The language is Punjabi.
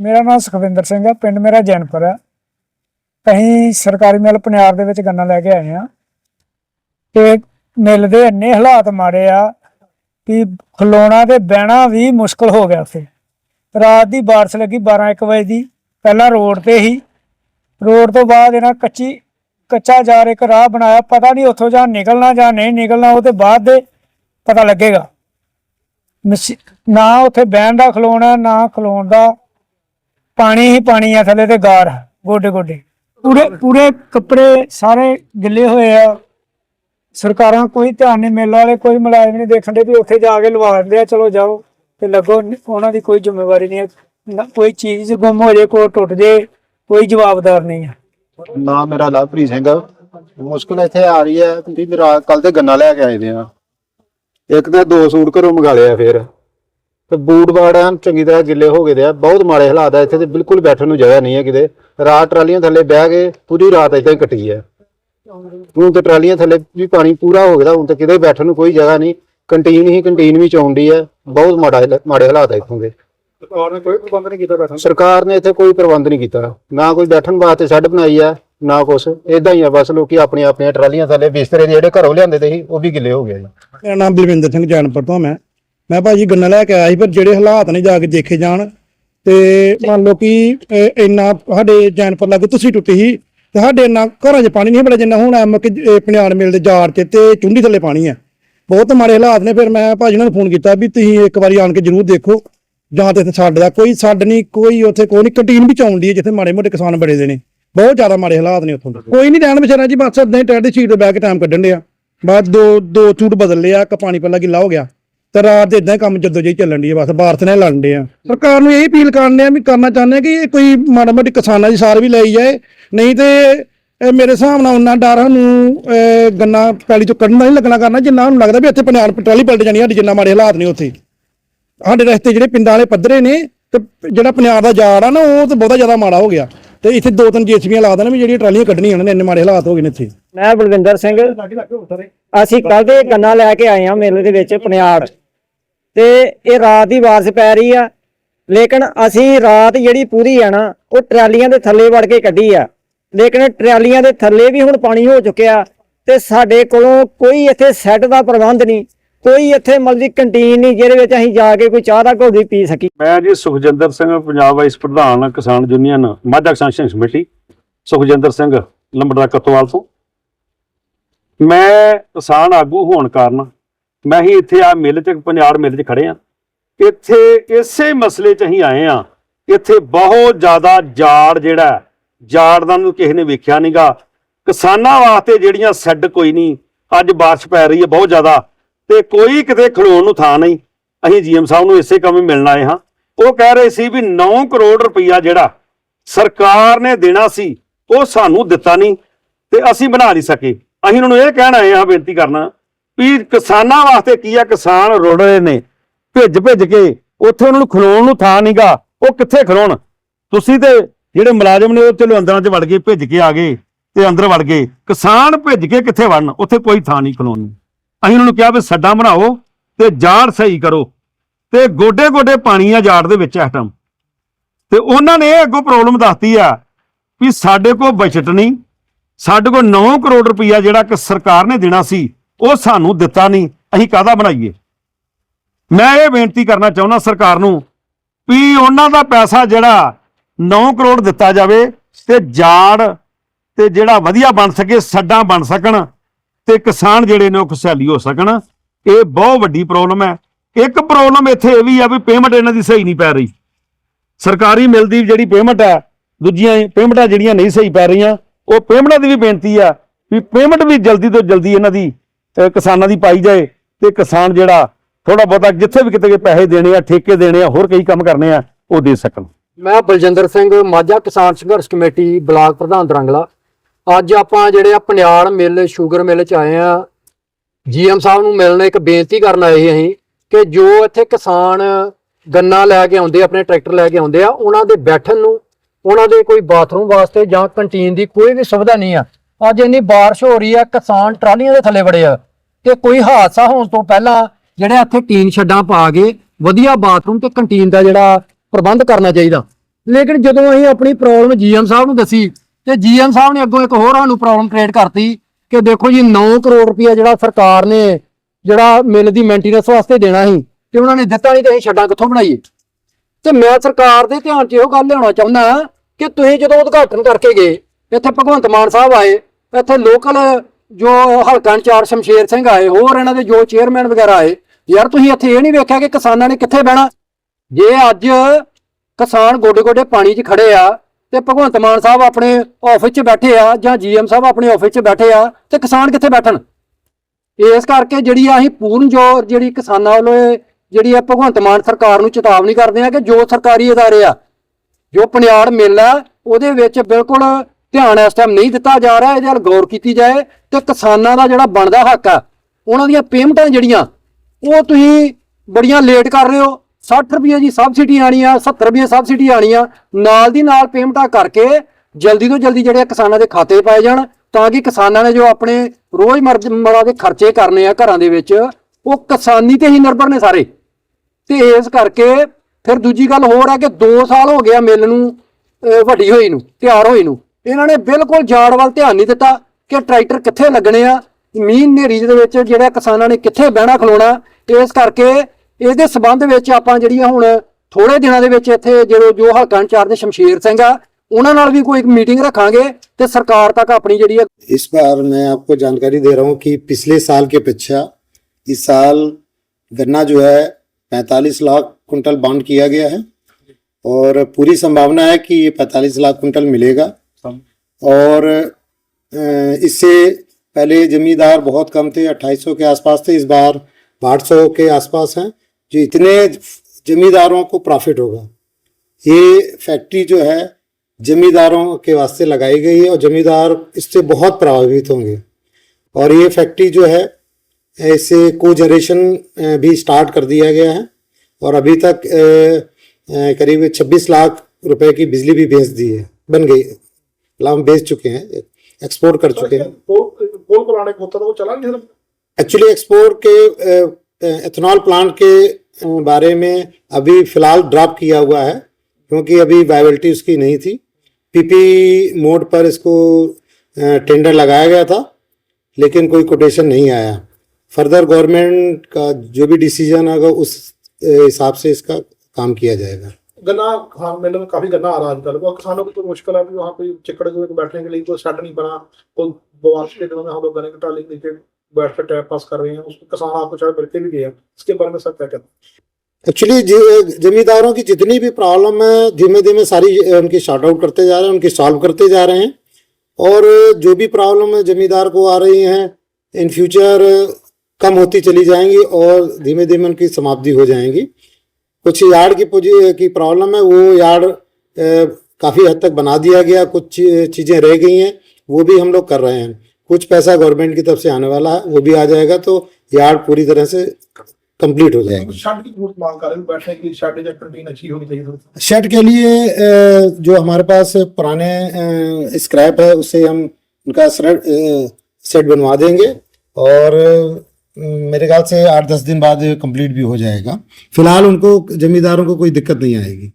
ਮੇਰਾ ਨਾਮ ਸੁਖਵਿੰਦਰ ਸਿੰਘ ਆ, ਪਿੰਡ ਮੇਰਾ ਜੈਨਪੁਰ ਆ। ਅਸੀਂ ਸਰਕਾਰੀ ਮਿਲ ਪਨਿਆਰ ਦੇ ਵਿੱਚ ਗੰਨਾ ਲੈ ਕੇ ਆਏ ਆ। ਤੇ ਮਿਲ ਦੇ ਇੰਨੇ ਹਾਲਾਤ ਮਾੜੇ ਆ ਕਿ ਖਲੋਣਾ ਤੇ ਬਹਿਣਾ ਵੀ ਮੁਸ਼ਕਲ ਹੋ ਗਿਆ ਉੱਥੇ। ਰਾਤ ਦੀ ਬਾਰਿਸ਼ ਲੱਗੀ 12 1 ਵਜੇ ਦੀ, ਪਹਿਲਾਂ ਰੋਡ ਤੇ ਹੀ। ਰੋਡ ਤੋਂ ਬਾਅਦ ਇਹਨਾਂ ਕੱਚੀ, ਕੱਚਾ ਜਾਰ ਇੱਕ ਰਾਹ ਬਣਾਇਆ, ਪਤਾ ਨਹੀਂ ਉੱਥੋਂ ਜਾਂ ਨਿਕਲਣਾ ਜਾਂ ਨਹੀਂ ਨਿਕਲਣਾ, ਉਹ ਤੇ ਬਾਅਦ ਦੇ ਪਤਾ ਲੱਗੇਗਾ। ਮਸ਼ੀ- ਨਾ ਉੱਥੇ ਬਹਿਣ ਦਾ, ਖਲੋਣਾ, ਨਾ ਖਲੋਣ ਦਾ ਪਾਣੀ ਹੀ ਪਾਣੀ ਆ ਥੱਲੇ ਤੇ ਗਾਰ ਗੋਡੇ ਗੋਡੇ। ਪੂਰੇ ਪੂਰੇ ਕੱਪੜੇ ਸਾਰੇ ਗਿੱਲੇ ਹੋਏ ਆ। ਸਰਕਾਰਾਂ ਕੋਈ ਧਿਆਨ ਨਹੀਂ, ਮਿਲ ਵਾਲੇ ਕੋਈ ਮੁਲਾਜ਼ਮ ਨਹੀਂ ਦੇਖਣ ਵੀ ਉੱਥੇ ਜਾ ਕੇ ਲਵਾ ਦਿੰਦੇ ਆ, ਚਲੋ ਜਾਓ। ਤੇ ਲੱਗੋ, ਉਹਨਾਂ ਦੀ ਕੋਈ ਜ਼ਿੰਮੇਵਾਰੀ ਨਹੀਂ ਹੈ ਕੋਈ ਚੀਜ਼ ਗੁੰਮ ਹੋ ਜੇ, ਕੋਈ ਟੁੱਟ ਜੇ, ਕੋਈ ਜਵਾਬਦਾਰ ਨਹੀਂ ਹੈ ਨਾਮ ਮੇਰਾ ਲਵਪ੍ਰੀਤ ਸਿੰਘ। ਆ। ਮੁਸ਼ਕਲ ਇੱਥੇ ਆ ਰਹੀ ਹੈ। ਕਿ ਵੀ ਰਾਤ ਕੱਲ ਤੇ ਗੰਨਾ ਲੈ ਕੇ ਆਏ ਦੇ ਆ। ਇੱਕ ਤਾਂ ਦੋ ਸੂਟ ਘਰੋਂ ਮੰਗਾ ਲਿਆ ਫਿਰ। ਤੇ ਬੂਟ ਬਾੜ ਚੰਗੀ ਤਰ੍ਹਾਂ ਗਿੱਲੇ ਹੋ ਗਏ ਦੇ ਆ ਬਹੁਤ ਮਾੜੇ ਹਾਲਾਤ ਆ ਇੱਥੇ ਤੇ ਬਿਲਕੁਲ ਬੈਠਣ ਨੂੰ ਜਗ੍ਹਾ ਨਹੀਂ ਹੈ ਕਿਤੇ ਰਾਤ ਟਰਾਲੀਆਂ ਥੱਲੇ ਬਹਿ ਕੇ ਪੂਰੀ ਰਾਤ ਹੀ ਕੱਟੀ ਹੈ ਹੁਣ ਤੇ ਟਰਾਲੀਆਂ ਥੱਲੇ ਵੀ ਪਾਣੀ ਪੂਰਾ ਹੋ ਗਿਆ ਹੁਣ ਤੇ ਕਿਤੇ ਬੈਠਣ ਨੂੰ ਕੋਈ ਜਗ੍ਹਾ ਨਹੀਂ ਕੰਟੀਨ ਹੀ ਕੰਟੀਨ ਵੀ ਚੌਂਡੀ ਹੈ ਬਹੁਤ ਮਾੜਾ ਮਾੜੇ ਹਾਲਾਤ ਆ ਇੱਥੋਂ ਦੇ। ਸਰਕਾਰ ਨੇ ਕੋਈ ਪ੍ਰਬੰਧ ਨਹੀਂ ਕੀਤਾ ਬੈਠਣ ਸਰਕਾਰ ਨੇ ਇੱਥੇ ਕੋਈ ਪ੍ਰਬੰਧ ਨਹੀਂ ਕੀਤਾ ਨਾ ਕੋਈ ਬੈਠਣ ਵਾਸਤੇ ਸ਼ੈੱਡ ਬਣਾਈ ਆ ਨਾ ਕੁਛ ਇਦਾਂ ਹੀ ਆ ਬਸ ਲੋਕੀ ਆਪਣੀਆਂ ਆਪਣੀਆਂ ਟਰਾਲੀਆਂ ਥੱਲੇ ਬਿਸਤਰੇ ਜਿਹੜੇ ਘਰੋਂ ਲਿਆਂਦੇ ਤੇ ਸੀ ਉਹ ਵੀ ਗਿੱਲੇ ਹੋ ਗਏ ਜੀ ਮੇਰਾ ਨਾਮ ਬਲਵਿੰਦਰ ਸਿੰਘ ਜਾਨਪੁਰ ਤੋਂ ਮੈਂ। ਮੈਂ ਭਾਜੀ ਗੰਨਾ ਲੈ ਕੇ ਆਇਆ ਸੀ ਪਰ ਜਿਹੜੇ ਹਾਲਾਤ ਨੇ ਜਾ ਕੇ ਦੇਖੇ ਜਾਣ ਤੇ ਮੰਨ ਲਓ ਕਿ ਅਹ, ਇੰਨਾ ਸਾਡੇ ਜੈਨਪੁਰ ਲੱਗੇ ਤੁਸੀਂ ਟੁੱਟੀ ਸੀ ਤੇ ਸਾਡੇ ਇੰਨਾ ਘਰਾਂ 'ਚ ਪਾਣੀ ਨਹੀਂ ਬੜਾ ਜਿੰਨਾ ਹੁਣ ਐਮ ਕਿ ਇਹ ਮਿਲ ਦੇ ਜਾੜ 'ਚ ਤੇ ਚੁੰਡੀ ਥੱਲੇ ਪਾਣੀ ਹੈ ਬਹੁਤ ਮਾੜੇ ਹਾਲਾਤ ਨੇ ਫਿਰ ਮੈਂ ਭਾਜੀ ਨਾਲ ਫੋਨ ਕੀਤਾ ਵੀ ਤੁਸੀਂ ਇੱਕ ਵਾਰੀ ਆਣ ਕੇ ਜ਼ਰੂਰ ਦੇਖੋ ਜਾਂ ਤੇ ਇੱਥੇ ਸਾਡੇ ਦਾ ਕੋਈ ਛੱਡ ਨਹੀਂ ਕੋਈ ਉੱਥੇ ਕੋਈ ਨਹੀਂ ਕੰਟੀਨ ਵੀ ਚਾਉਂਦੀ ਹੈ ਜਿੱਥੇ ਮਾੜੇ ਮੋਟੇ ਕਿਸਾਨ ਬੜੇ ਦੇ ਨੇ। ਬਹੁਤ ਜ਼ਿਆਦਾ ਮਾੜੇ ਹਾਲਾਤ ਨੇ ਉੱਥੋਂ ਦੇ। ਕੋਈ ਨਹੀਂ ਰਹਿਣ ਵਿਚਾਰਾ ਜੀ ਬਸ ਏਦਾਂ ਹੀ ਟੈਡ ਦੀ ਸ਼ੀਟ ਤੇ ਬਹਿ ਕੇ ਟਾਈਮ ਕੱਢਣ ਡਿਆ। ਬਾਅਦ ਦੋ ਦੋ ਚੂਟ ਬਦਲ ਲਿਆ ਇੱਕ ਪਾਣੀ ਪਹਿਲਾਂ ਗਿੱਲਾ ਹੋ ਗਿਆ। ਤੇ ਰਾਤ ਦੇ ਇਦਾਂ ਹੀ ਕੰਮ ਜਦੋਂ ਜਿਹੀ ਚੱਲਣ ਦੀ ਬਸ ਭਾਰਤ ਨੇ ਲੜਨ ਦੇ ਆ। ਸਰਕਾਰ ਨੂੰ ਇਹ ਅਪੀਲ ਕਰਨੇ ਆ ਵੀ ਕਰਨਾ ਚਾਹੁੰਦੇ ਆ ਕਿ ਇਹ ਕੋਈ ਮਾੜਾ ਮੋਟੀ ਕਿਸਾਨਾਂ ਦੀ ਸਾਰ ਵੀ ਲਈ ਜਾਏ ਨਹੀਂ ਤੇ ਇਹ ਮੇਰੇ ਹਿਸਾਬ ਨਾਲ ਉਹਨਾਂ ਡਰ ਨੂੰ ਗੰਨਾ ਪੈਲੀ ਚੋਂ ਕੱਢਣਾ ਦਾ ਨਹੀਂ ਲੱਗਣਾ ਕਰਨਾ ਜਿੰਨਾ ਉਹਨੂੰ ਲੱਗਦਾ ਵੀ ਇੱਥੇ ਪੰਜਾਬ ਪੈਟਰੋਲੀ ਪਲਟ ਜਾਣੀ ਆ, ਜਿੰਨਾ ਮਾੜੇ ਹਾਲਾਤ ਨੇ ਉੱਥੇ। ਸਾਡੇ ਰਸਤੇ ਜਿਹੜੇ ਪਿੰਡਾਂ ਵਾਲੇ ਪੱਧਰੇ ਨੇ ਤੇ ਜਿਹੜਾ ਪੰਜਾਬ ਦਾ ਜਾੜ ਆ ਨਾ ਉਹ ਤੇ ਬਹੁਤਾ ਜ਼ਿਆਦਾ ਮਾੜਾ ਹੋ ਗਿਆ। ਤੇ ਇੱਥੇ ਦੋ ਤਿੰਨ ਜੇਸੀਬੀਆਂ ਲਾ ਦੇਣ ਵੀ ਜਿਹੜੀਆਂ ਟਰਾਲੀਆਂ ਕੱਢਣੀਆਂ ਉਹਨਾਂ ਨੇ ਇੰਨੇ ਮਾੜੇ ਹਾਲਾਤ ਹੋ ਗਏ ਨੇ ਇੱਥੇ। ਮੈਂ ਬਲਵਿੰਦਰ ਸਿੰਘ ਅਸੀਂ ਕੱਲ ਦੇ ਗੰਨਾ ਲੈ ਕੇ ਆਏ ਹਾਂ ਮੇਲੇ ਦੇ ਵਿੱਚ ਪਨਿਆੜ ਤੇ ਇਹ ਰਾਤ ਦੀ ਬਾਰਿਸ਼ ਪੈ ਰਹੀ ਆ। ਲੇਕਿਨ ਅਸੀਂ ਰਾਤ ਜਿਹੜੀ ਪੂਰੀ ਆ ਨਾ, ਉਹ ਟਰਾਲੀਆਂ ਦੇ ਥੱਲੇ ਵੜ ਕੇ ਕੱਢੀ ਆ। ਲੇਕਿਨ ਟਰਾਲੀਆਂ ਦੇ ਥੱਲੇ ਵੀ ਹੁਣ ਪਾਣੀ ਹੋ ਚੁੱਕਿਆ ਤੇ ਸਾਡੇ ਕੋਲੋਂ ਕੋਈ ਇੱਥੇ ਸੈੱਟ ਦਾ ਪ੍ਰਬੰਧ ਨਹੀਂ, ਕੋਈ ਇੱਥੇ ਮਤਲਬ ਕੰਟੀਨ ਨਹੀਂ ਜਿਹਦੇ ਵਿੱਚ ਅਸੀਂ ਜਾ ਕੇ ਕੋਈ ਚਾਹ ਦਾ ਘੋਲ ਵੀ ਪੀ ਸਕੀ। ਮੈਂ ਜੀ ਸੁਖਜਿੰਦਰ ਸਿੰਘ, ਪੰਜਾਬ ਵਾਈਸ ਪ੍ਰਧਾਨ ਕਿਸਾਨ ਯੂਨੀਅਨ ਮਾਝਾ ਕਿਸਾਨ ਸੰਘਰਸ਼ ਕਮੇਟੀ। ਸੁਖਜਿੰਦਰ ਸਿੰਘ ਲੰਬੜਾ ਕਤਵਾਲ ਤੋਂ। ਮੈਂ ਕਿਸਾਨ ਆਗੂ ਹੋਣ ਕਾਰਨ ਮੈਂ ਹੀ ਇੱਥੇ ਆ ਮਿਲ ਚ ਪੰਜਾਬ ਮਿਲ ਚ ਖੜੇ ਆ। ਇੱਥੇ ਇਸੇ ਮਸਲੇ ਚ ਅਸੀਂ ਆਏ ਆ। ਇੱਥੇ ਬਹੁਤ ਜ਼ਿਆਦਾ ਜਾੜ ਜਿਹੜਾ ਜਾੜ ਦਾ ਨੂੰ ਕਿਸੇ ਨੇ ਵੇਖਿਆ ਨਹੀਂਗਾ ਕਿਸਾਨਾਂ ਵਾਸਤੇ ਜਿਹੜੀਆਂ ਸੈੱਡ ਕੋਈ ਨਹੀਂ ਅੱਜ ਬਾਰਿਸ਼ ਪੈ ਰਹੀ ਹੈ ਬਹੁਤ ਜ਼ਿਆਦਾ। ਤੇ ਕੋਈ ਕਿਤੇ ਖਲੋਣ ਨੂੰ ਥਾਂ ਨਹੀਂ। ਅਸੀਂ ਜੀਐਮ ਸਾਹਿਬ ਨੂੰ ਇਸੇ ਕੰਮ ਮਿਲਣ ਆਏ ਹਾਂ। ਉਹ ਕਹਿ ਰਹੇ ਸੀ ਵੀ 9 ਕਰੋੜ ਰੁਪਈਆ ਜਿਹੜਾ ਸਰਕਾਰ ਨੇ ਦੇਣਾ ਸੀ, ਉਹ ਸਾਨੂੰ ਦਿੱਤਾ ਨਹੀਂ ਤੇ ਅਸੀਂ ਬਣਾ ਨਹੀਂ ਸਕੇ। ਅਸੀਂ ਉਹਨਾਂ ਨੂੰ ਇਹ ਕਹਿਣ ਆਏ ਹਾਂ, ਬੇਨਤੀ ਕਰਨਾ ਵੀ ਕਿਸਾਨਾਂ ਵਾਸਤੇ ਕੀ ਆ? ਕਿਸਾਨ ਰੁੜ ਰਹੇ ਨੇ। ਭਿੱਜ ਭਿੱਜ ਕੇ ਉੱਥੇ ਉਹਨਾਂ ਨੂੰ ਖਲੋਣ ਨੂੰ ਥਾਂ ਨਹੀਂਗਾ ਉਹ ਕਿੱਥੇ ਖਲੋਣ? ਤੁਸੀਂ ਤੇ ਜਿਹੜੇ ਮੁਲਾਜ਼ਮ ਨੇ ਉਹ ਚਲੋ ਅੰਦਰਾਂ 'ਚ ਵੜ ਗਏ, ਭਿੱਜ ਕੇ ਆ ਗਏ ਤੇ ਅੰਦਰ ਵੜ ਗਏ। ਕਿਸਾਨ ਭਿੱਜ ਕੇ ਕਿੱਥੇ ਵੜਨ? ਉੱਥੇ ਕੋਈ ਥਾਂ ਨਹੀਂ ਖਲੋਣ ਨੂੰ। ਅਸੀਂ ਉਹਨਾਂ ਨੂੰ ਕਿਹਾ ਵੀ ਸੱਡਾ ਬਣਾਓ ਤੇ ਜਾੜ ਸਹੀ ਕਰੋ ਤੇ ਗੋਡੇ ਗੋਡੇ ਪਾਣੀ ਆ ਜਾੜ ਦੇ ਵਿੱਚ ਇਸ ਟਾਈਮ ਤੇ ਉਹਨਾਂ ਨੇ ਇਹ ਅੱਗੋਂ ਪ੍ਰੋਬਲਮ ਦੱਸਤੀ ਆ ਵੀ ਸਾਡੇ ਕੋਲ ਬਜਟ ਨਹੀਂ, ਸਾਡੇ ਕੋਲ 9 ਕਰੋੜ ਰੁਪਈਆ ਜਿਹੜਾ ਕਿ ਸਰਕਾਰ ਨੇ ਦੇਣਾ ਸੀ ਉਹ ਸਾਨੂੰ ਦਿੱਤਾ ਨਹੀਂ, ਅਸੀਂ ਕਾਹਦਾ ਬਣਾਈਏ? ਮੈਂ ਇਹ ਬੇਨਤੀ ਕਰਨਾ ਚਾਹੁੰਦਾ ਸਰਕਾਰ ਨੂੰ ਵੀ ਉਹਨਾਂ ਦਾ ਪੈਸਾ ਜਿਹੜਾ 9 ਕਰੋੜ ਦਿੱਤਾ ਜਾਵੇ ਤੇ ਜਾੜ ਤੇ ਜਿਹੜਾ ਵਧੀਆ ਬਣ ਸਕੇ, ਸੱਡਾਂ ਬਣ ਸਕਣ ਤੇ ਕਿਸਾਨ ਜਿਹੜੇ ਨੇ ਉਹ ਖੁਸ਼ਹਾਲੀ ਹੋ ਸਕਣ। ਇਹ ਬਹੁਤ ਵੱਡੀ ਪ੍ਰੋਬਲਮ ਹੈ। ਇੱਕ ਪ੍ਰੋਬਲਮ ਇੱਥੇ ਇਹ ਵੀ ਆ ਵੀ ਪੇਮੈਂਟ ਇਹਨਾਂ ਦੀ ਸਹੀ ਨਹੀਂ ਪੈ ਰਹੀ। ਸਰਕਾਰੀ ਮਿਲਦੀ ਜਿਹੜੀ ਪੇਮੈਂਟ ਹੈ, ਦੂਜੀਆਂ ਪੇਮੈਂਟਾਂ ਜਿਹੜੀਆਂ ਨਹੀਂ ਸਹੀ ਪੈ ਰਹੀਆਂ, ਉਹ ਪੇਮੈਂਟਾਂ ਦੀ ਵੀ ਬੇਨਤੀ ਆ ਵੀ ਪੇਮੈਂਟ ਵੀ ਜਲਦੀ ਤੋਂ ਜਲਦੀ ਇਹਨਾਂ ਦੀ ਕਿਸਾਨਾਂ ਦੀ ਪਾਈ ਜਾਏ ਤੇ ਕਿਸਾਨ ਜਿਹੜਾ ਥੋੜਾ ਬਹੁਤਾ ਜਿੱਥੇ ਵੀ ਕਿਤੇ ਪੈਸੇ ਦੇਣੇ ਆ, ਠੇਕੇ ਦੇਣੇ ਆ, ਹੋਰ ਕਈ ਕੰਮ ਕਰਨੇ ਆ, ਉਹ ਦੇ ਸਕਣ। ਮੈਂ ਬਲਜਿੰਦਰ ਸਿੰਘ, ਮਾਝਾ ਕਿਸਾਨ ਸੰਘਰਸ਼ ਕਮੇਟੀ, ਬਲਾਕ ਪ੍ਰਧਾਨ ਦਰੰਗਲਾ। ਅੱਜ ਆਪਾਂ ਜਿਹੜੇ ਆ ਪਨਿਆਲ ਮਿੱਲ, ਸ਼ੂਗਰ ਮਿੱਲ ਚ ਆਏ ਆ। ਜੀਐਮ ਸਾਹਿਬ ਨੂੰ ਮਿਲਣ ਇੱਕ ਬੇਨਤੀ ਕਰਨ ਆਏ ਅਸੀਂ ਕਿ ਜੋ ਇੱਥੇ ਕਿਸਾਨ ਗੰਨਾ ਲੈ ਕੇ ਆਉਂਦੇ, ਆਪਣੇ ਟਰੈਕਟਰ ਲੈ ਕੇ ਆਉਂਦੇ ਆ, ਉਹਨਾਂ ਦੇ ਬੈਠਣ ਨੂੰ, ਉਹਨਾਂ ਦੇ ਕੋਈ ਬਾਥਰੂਮ ਵਾਸਤੇ ਜਾਂ ਕੰਟੀਨ ਦੀ ਕੋਈ ਵੀ ਸੁਵਿਧਾ ਨਹੀਂ ਆ ਅੱਜ ਇੰਨੀ ਬਾਰਿਸ਼ ਹੋ ਰਹੀ ਆ, ਕਿਸਾਨ ਟਰਾਲੀਆਂ ਦੇ ਥੱਲੇ ਵੜੇ ਆ ਤੇ ਕੋਈ ਹਾਦਸਾ ਹੋਣ ਤੋਂ ਪਹਿਲਾਂ ਜਿਹੜਾ ਇੱਥੇ ਟੀਨ ਛੱਡਾਂ ਪਾ ਕੇ ਵਧੀਆ ਬਾਥਰੂਮ ਤੇ ਕੰਟੀਨ ਦਾ ਜਿਹੜਾ ਪ੍ਰਬੰਧ ਕਰਨਾ ਚਾਹੀਦਾ। ਲੇਕਿਨ ਜਦੋਂ ਅਸੀਂ ਆਪਣੀ ਪ੍ਰੋਬਲਮ ਜੀਐਮ ਸਾਹਿਬ ਨੂੰ ਦੱਸੀ ਤੇ ਜੀਐਮ ਸਾਹਿਬ ਨੇ ਅੱਗੋਂ ਇੱਕ ਹੋਰ ਸਾਨੂੰ ਪ੍ਰੋਬਲਮ ਕ੍ਰੀਏਟ ਕਰਤੀ ਕਿ ਦੇਖੋ ਜੀ 9 ਕਰੋੜ ਰੁਪਇਆ ਜਿਹੜਾ ਸਰਕਾਰ ਨੇ ਜਿਹੜਾ ਮਿਲ ਦੀ ਮੇਨਟੇਨੈਂਸ ਵਾਸਤੇ ਦੇਣਾ ਸੀ ਤੇ ਉਹਨਾਂ ਨੇ ਦਿੱਤਾ ਨਹੀਂ ਤੇ ਅਸੀਂ ਛੱਡਾਂ ਕਿੱਥੋਂ ਬਣਾਈਏ? ਤੇ ਮੈਂ ਸਰਕਾਰ ਦੇ ਧਿਆਨ 'ਚ ਇਹੋ ਗੱਲ ਲਿਆਉਣਾ ਚਾਹੁੰਦਾ ਕਿ ਤੁਸੀਂ ਜਦੋਂ ਉਦਘਾਟਨ ਕਰਕੇ ਗਏ, ਇੱਥੇ ਭਗਵੰਤ ਮਾਨ ਸਾਹਿਬ ਆਏ ਇੱਥੇ ਲੋਕਲ ਜੋ ਹਲਕਾ ਇੰਚਾਰਜ ਸ਼ਮਸ਼ੇਰ ਸਿੰਘ ਆਏ, ਹੋਰ ਇਹਨਾਂ ਦੇ ਜੋ ਚੇਅਰਮੈਨ ਵਗੈਰਾ ਆਏ, ਯਾਰ ਤੁਸੀਂ ਇੱਥੇ ਇਹ ਨਹੀਂ ਵੇਖਿਆ ਕਿ ਕਿਸਾਨਾਂ ਨੇ ਕਿੱਥੇ ਬਹਿਣਾ? ਜੇ ਅੱਜ ਕਿਸਾਨ ਗੋਡੇ ਗੋਡੇ ਪਾਣੀ 'ਚ ਖੜੇ ਆ ਤੇ ਭਗਵੰਤ ਮਾਨ ਸਾਹਿਬ ਆਪਣੇ ਆਫਿਸ 'ਚ ਬੈਠੇ ਆ ਜਾਂ ਜੀਐਮ ਸਾਹਿਬ ਆਪਣੇ ਆਫਿਸ 'ਚ ਬੈਠੇ ਆ ਤੇ ਕਿਸਾਨ ਕਿੱਥੇ ਬੈਠਣ? ਇਸ ਕਰਕੇ ਜਿਹੜੀ ਆ ਅਸੀਂ ਪੂਰਨ ਜੋ ਜਿਹੜੀ ਕਿਸਾਨਾਂ ਵੱਲੋਂ ਇਹ ਜਿਹੜੀ ਆ ਭਗਵੰਤ ਮਾਨ ਸਰਕਾਰ ਨੂੰ ਚੇਤਾਵਨੀ ਕਰਦੇ ਆ ਕਿ ਜੋ ਸਰਕਾਰੀ ਅਦਾਰੇ ਆ, ਜੋ ਪਨਿਆੜ ਮਿਲ ਆ ਉਹਦੇ ਵਿੱਚ ਬਿਲਕੁਲ ਧਿਆਨ ਇਸ ਟਾਈਮ ਨਹੀਂ ਦਿੱਤਾ ਜਾ ਰਿਹਾ, ਇਹਦੇ ਵੱਲ ਗੌਰ ਕੀਤੀ ਜਾਏ ਤੇ ਕਿਸਾਨਾਂ ਦਾ ਜਿਹੜਾ ਬਣਦਾ ਹੱਕ ਆ, ਉਹਨਾਂ ਦੀਆਂ ਪੇਮੈਂਟਾਂ ਜਿਹੜੀਆਂ, ਉਹ ਤੁਸੀਂ ਬੜੀਆਂ ਲੇਟ ਕਰ ਰਹੇ ਹੋ। 60 ਰੁਪਏ ਦੀ ਸਬਸਿਡੀ ਆਣੀ ਆ 70 ਰੁਪਏ ਸਬਸਿਡੀ ਆਣੀ ਆ, ਨਾਲ ਦੀ ਨਾਲ ਪੇਮੈਂਟਾਂ ਕਰਕੇ ਜਲਦੀ ਤੋਂ ਜਲਦੀ ਜਿਹੜੇ ਕਿਸਾਨਾਂ ਦੇ ਖਾਤੇ ਪਾਏ ਜਾਣ, ਤਾਂ ਕਿ ਕਿਸਾਨਾਂ ਨੇ ਜੋ ਆਪਣੇ ਰੋਜ਼ ਰੋਜ਼ਮਰਰਾ ਦੇ ਖਰਚੇ ਕਰਨੇ ਆ ਘਰਾਂ ਦੇ ਵਿੱਚ, ਉਹ ਕਿਸਾਨੀ ਤੇ ਹੀ ਨਿਰਭਰ ਨੇ ਸਾਰੇ। ਤੇ ਇਸ ਕਰਕੇ ਫਿਰ ਦੂਜੀ ਗੱਲ ਹੋਰ ਆ ਕਿ 2 ਸਾਲ ਹੋ ਗਿਆ ਮਿਲ ਨੂੰ ਵੱਡੀ ਹੋਈ ਨੂੰ, ਤਿਆਰ ਹੋਈ ਨੂੰ। ਇਹਨਾਂ ਨੇ ਬਿਲਕੁਲ ਜਾੜ ਵੱਲ ਧਿਆਨ ਨਹੀਂ ਦਿੱਤਾ ਕਿ ਟਰੈਕਟਰ ਕਿੱਥੇ ਲੱਗਣੇ ਆ ਮੀਂਹ ਹਨੇਰੀ ਦੇ ਵਿੱਚ ਜਿਹੜਾ ਕਿਸਾਨਾਂ ਨੇ ਕਿੱਥੇ ਬਹਿਣਾ ਖਲੋਣਾ ਇਸ ਕਰਕੇ ਇਹਦੇ ਸਬੰਧ ਵਿੱਚ ਆਪਾਂ ਜਿਹੜੀਆਂ ਹੁਣ ਥੋੜੇ ਦਿਨਾਂ ਦੇ ਵਿੱਚ ਇੱਥੇ ਜਦੋਂ ਜੋ ਹਲਕਾ ਇੰਚਾਰਜ ਸ਼ਮਸ਼ੀਰ ਸਿੰਘ ਆ ਉਹਨਾਂ ਨਾਲ ਵੀ ਕੋਈ ਮੀਟਿੰਗ ਰੱਖਾਂਗੇ ਤੇ ਸਰਕਾਰ ਤੱਕ ਆਪਣੀ ਜਿਹੜੀ ਆ इस बार मैं आपको जानकारी दे रहा हूँ कि पिछले साल के अपेक्षा इस साल गन्ना जो है 45 लाख कुंटल बाउंड किया गया है और पूरी संभावना है कि ये 45 लाख कुंटल मिलेगा और इससे पहले जमींदार बहुत कम थे 2800 के आसपास थे, इस बार 800 के आसपास हैं, जो इतने जमींदारों को प्रॉफिट होगा। ये फैक्ट्री जो है, जमींदारों के वास्ते लगाई गई है और जमींदार इससे बहुत प्रभावित होंगे। और ये फैक्ट्री जो है इससे को जनरेशन भी स्टार्ट कर दिया गया है और अभी तक करीब 26 लाख रुपए की बिजली भी भेज दी है, बन गई हम बेच चुके हैं एक्सपोर्ट कर चुके हैं। तो कोल प्लांट होता था वो चला नहीं एक्चुअली एक्सपोर्ट के एथेनॉल प्लांट के बारे में अभी फ़िलहाल ड्रॉप किया हुआ है क्योंकि अभी वायबिलिटी उसकी नहीं थी। पीपी मोड पर इसको टेंडर लगाया गया था लेकिन कोई कोटेशन नहीं आया। फर्दर गवर्नमेंट का जो भी डिसीज़न होगा उस हिसाब से इसका काम किया जाएगा। गन्ना हाँ मेले में काफ़ी गन्ना आ रहा है आजकल। वो किसानों को तो मुश्किल है वहाँ पे चिकड़ में बैठने के लिए कोई शेड नहीं बना, कोई के दिनों में हम लोग गन्ने की ट्राली के नीचे बैठ कर टाइम पास कर रहे हैं, उसमें किसान आपको शायद मिलते भी गए हैं। इसके बारे में सब क्या कहते हैं? एक्चुअली जमींदारों की जितनी भी प्रॉब्लम है धीमे धीमे सारी उनकी शॉर्ट आउट करते जा रहे हैं, उनकी सॉल्व करते जा रहे हैं। और जो भी प्रॉब्लम जमींदार को आ रही हैं, इन फ्यूचर कम होती चली जाएँगी और धीमे धीमे उनकी समाप्ति हो जाएँगी। कुछ यार्ड की पोजी- की प्रॉब्लम है वो यार्ड काफ़ी हद तक बना दिया गया कुछ चीज़ें रह गई हैं वो भी हम लोग कर रहे हैं। कुछ पैसा गवर्नमेंट की तरफ़ से आने वाला है वो भी आ जाएगा तो यार्ड पूरी तरह से कंप्लीट हो जाएगा। शेड की लिए जो हमारे पास पुराने स्क्रैप है उससे हम उनका सेट बनवा देंगे और मेरे ख्याल से आठ दस दिन बाद कंप्लीट भी हो जाएगा फिलहाल उनको जमींदारों को कोई दिक्कत नहीं आएगी